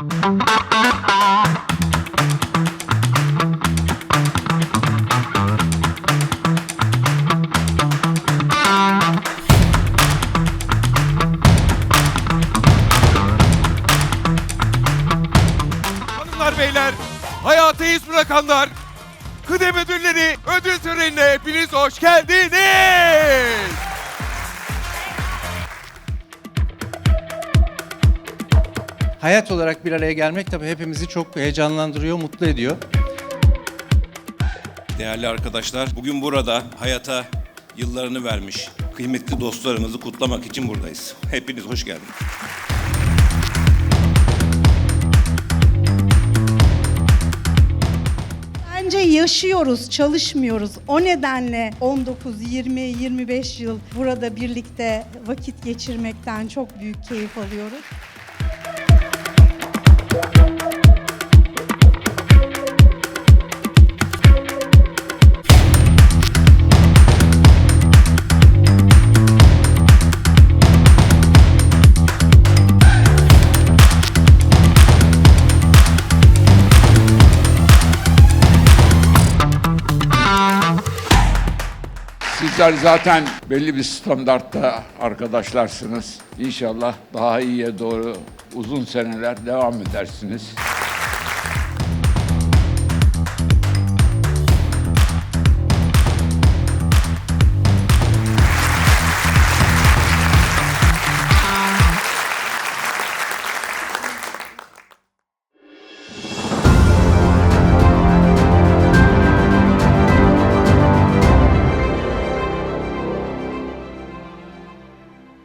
Hanımlar beyler, hayata iz bırakanlar, kıdem ödülleri ödül törenine hepiniz hoş geldiniz. Hayat olarak bir araya gelmek tabii hepimizi çok heyecanlandırıyor, mutlu ediyor. Değerli arkadaşlar, bugün burada hayata yıllarını vermiş kıymetli dostlarımızı kutlamak için buradayız. Hepiniz hoş geldiniz. Bence yaşıyoruz, çalışmıyoruz. O nedenle 19, 20, 25 yıl burada birlikte vakit geçirmekten çok büyük keyif alıyoruz. Bye. Sizler zaten belli bir standartta arkadaşlarsınız. İnşallah daha iyiye doğru uzun seneler devam edersiniz.